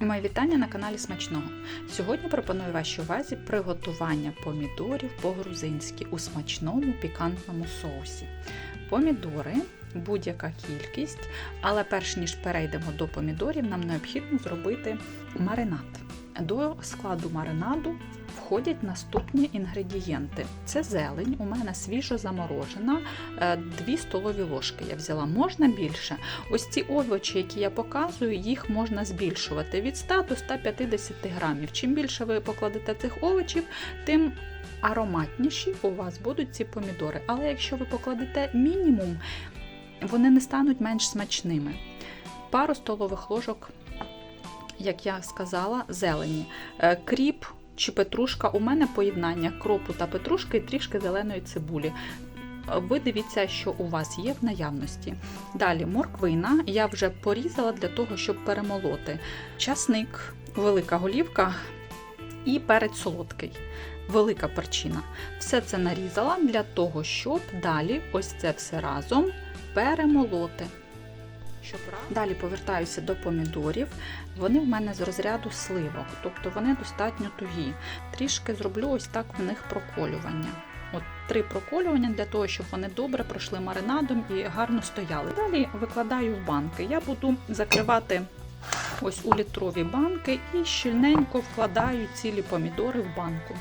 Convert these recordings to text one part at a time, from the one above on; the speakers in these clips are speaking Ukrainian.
Моє вітання на каналі Смачного. Сьогодні пропоную вашій увазі приготування помідорів по-грузинськи у смачному пікантному соусі. Помідори, будь-яка кількість, але перш ніж перейдемо до помідорів, нам необхідно зробити маринад. До складу маринаду входять наступні інгредієнти. Це зелень, у мене свіжо заморожена, 2 столові ложки я взяла, можна більше. Ось ці овочі, які я показую, їх можна збільшувати від 100 до 150 грамів. Чим більше ви покладете цих овочів, тим ароматніші у вас будуть ці помідори. Але якщо ви покладете мінімум, вони не стануть менш смачними. Пару столових ложок, як я сказала, зелені. Е, Кріп чи петрушка. У мене поєднання кропу та петрушки і трішки зеленої цибулі. Ви дивіться, що у вас є в наявності. Далі морквина я вже порізала для того, щоб перемолоти. Часник, велика голівка і перець солодкий, велика перчина. Все це нарізала для того, щоб далі ось це все разом перемолоти. Далі повертаюся до помідорів. Вони в мене з розряду сливок, тобто вони достатньо тугі. Трішки зроблю ось так в них проколювання. От Три проколювання для того, щоб вони добре пройшли маринадом і гарно стояли. Далі викладаю в банки. Я буду закривати ось у літрові банки і щільненько вкладаю цілі помідори в банку.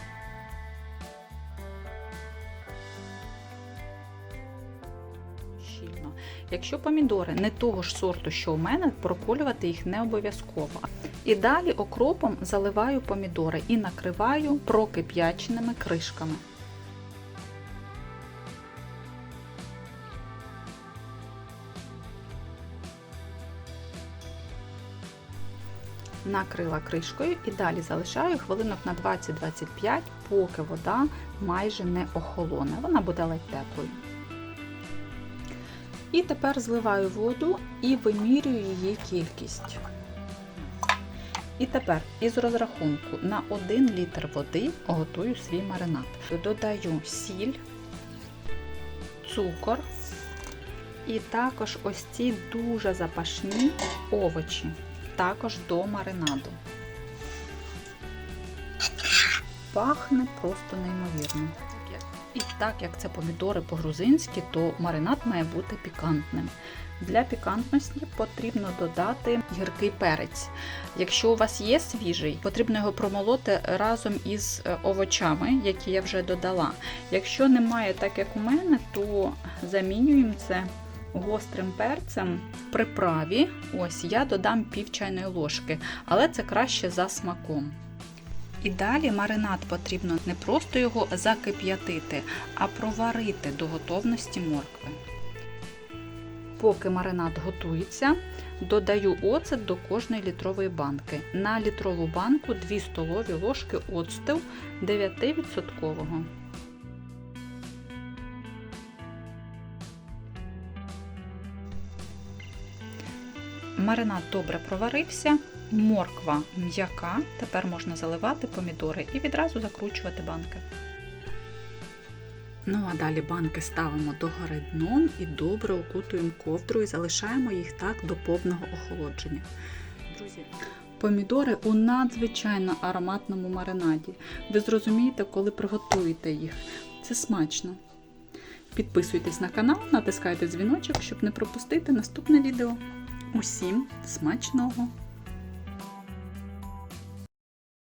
Якщо помідори не того ж сорту, що у мене, проколювати їх не обов'язково. І далі окропом заливаю помідори і накриваю прокип'яченими кришками. Накрила кришкою і далі залишаю хвилинок на 20-25, поки вода майже не охолоне. Вона буде ледь теплою. І тепер зливаю воду і вимірюю її кількість. І тепер із розрахунку на 1 літр води готую свій маринад. Додаю сіль, цукор і також ось ці дуже запашні овочі, також до маринаду. Пахне просто неймовірно. І так як це помідори по-грузинськи, то маринад має бути пікантним. Для пікантності потрібно додати гіркий перець. Якщо у вас є свіжий, потрібно його промолоти разом із овочами, які я вже додала. Якщо немає, так як у мене, то замінюємо це гострим перцем в приправі. Ось я додам пів чайної ложки, але це краще за смаком. І далі маринад потрібно не просто його закип'ятити, а проварити до готовності моркви. Поки маринад готується, додаю оцет до кожної літрової банки. На літрову банку 2 столові ложки оцту 9%. Маринад добре проварився, морква м'яка, тепер можна заливати помідори і відразу закручувати банки. Ну а далі банки ставимо догори дном і добре окутуємо ковдрою і залишаємо їх так до повного охолодження. Друзі, помідори у надзвичайно ароматному маринаді. Ви зрозумієте, коли приготуєте їх. Це смачно. Підписуйтесь на канал, натискайте дзвіночок, щоб не пропустити наступне відео. Усім смачного!